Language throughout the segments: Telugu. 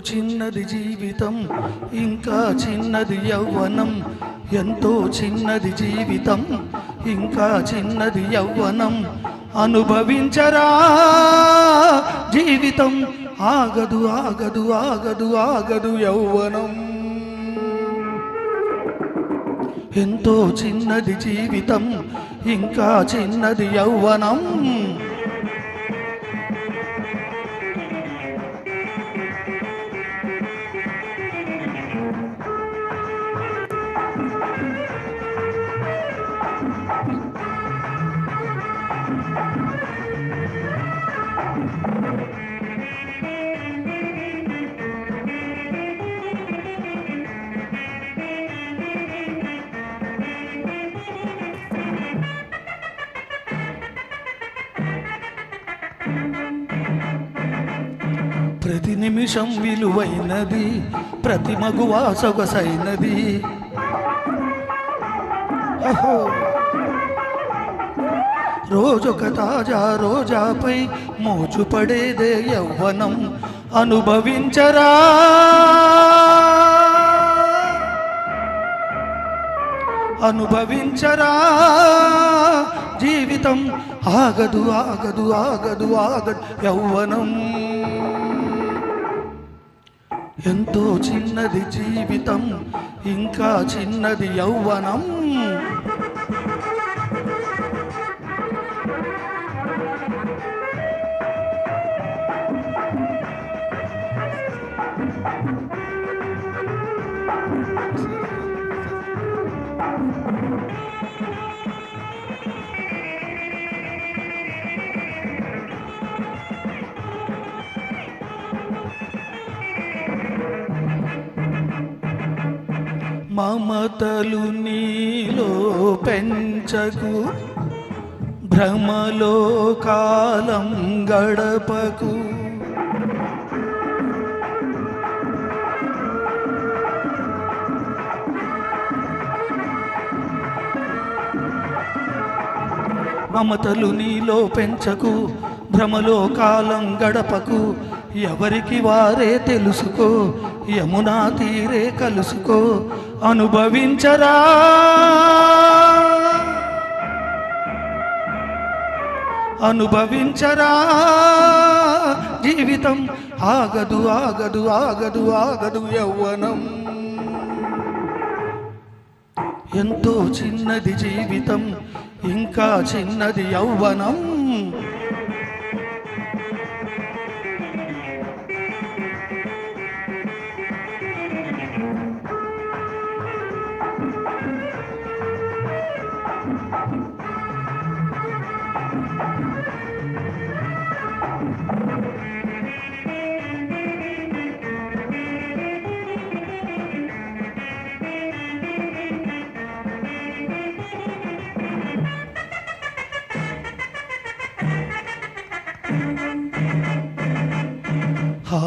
చిన్నది జీవితం ఇంకా చిన్నది యవ్వనం. ఎంతో చిన్నది జీవితం ఇంకా చిన్నది యవ్వనం. అనుభవించరా జీవితం. ఆగదు ఆగదు ఆగదు ఆగదు యవ్వనం. ఎంతో చిన్నది జీవితం ఇంకా చిన్నది యవ్వనం. ప్రతి నిమిషం విలువైనది ప్రతి మగువా సొగసైనది. అహో. రోజొక తాజా రోజాపై మోజు పడేదే యవ్వనం అనుభవించరా. అనుభవించరా. జీవితం ఆగదు ఆగదు ఆగదు ఆగదు యౌవనం ఎంతో చిన్నది జీవితం ఇంకా చిన్నది యౌవనం మమతలు నీలో పెంచకు భ్రమలో కాలం గడపకు. మమతలు నీలో పెంచకు భ్రమలో కాలం గడపకు. ఎవరికి వారే తెలుసుకో? యమునా తీరే కలుసుకో? అనుభవించరా? అనుభవించరా? జీవితం ఆగదు ఆగదు ఆగదు ఆగదు యవ్వనం ఎంతో చిన్నది జీవితం ఇంకా చిన్నది యౌవనం.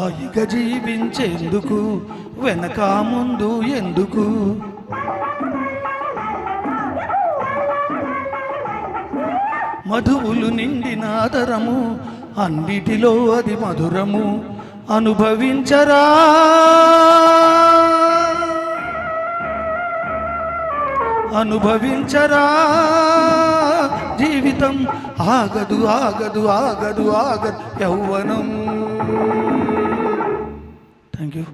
హాయిగా జీవించేందుకు వెనక ముందు ఎందుకు? మధువులు నిండిన ఆదరము అన్నిటిలో అది మధురము అనుభవించరా? అనుభవించరా? జీవితం ఆగదు ఆగదు ఆగదు ఆగదు యౌవనం. Thank you.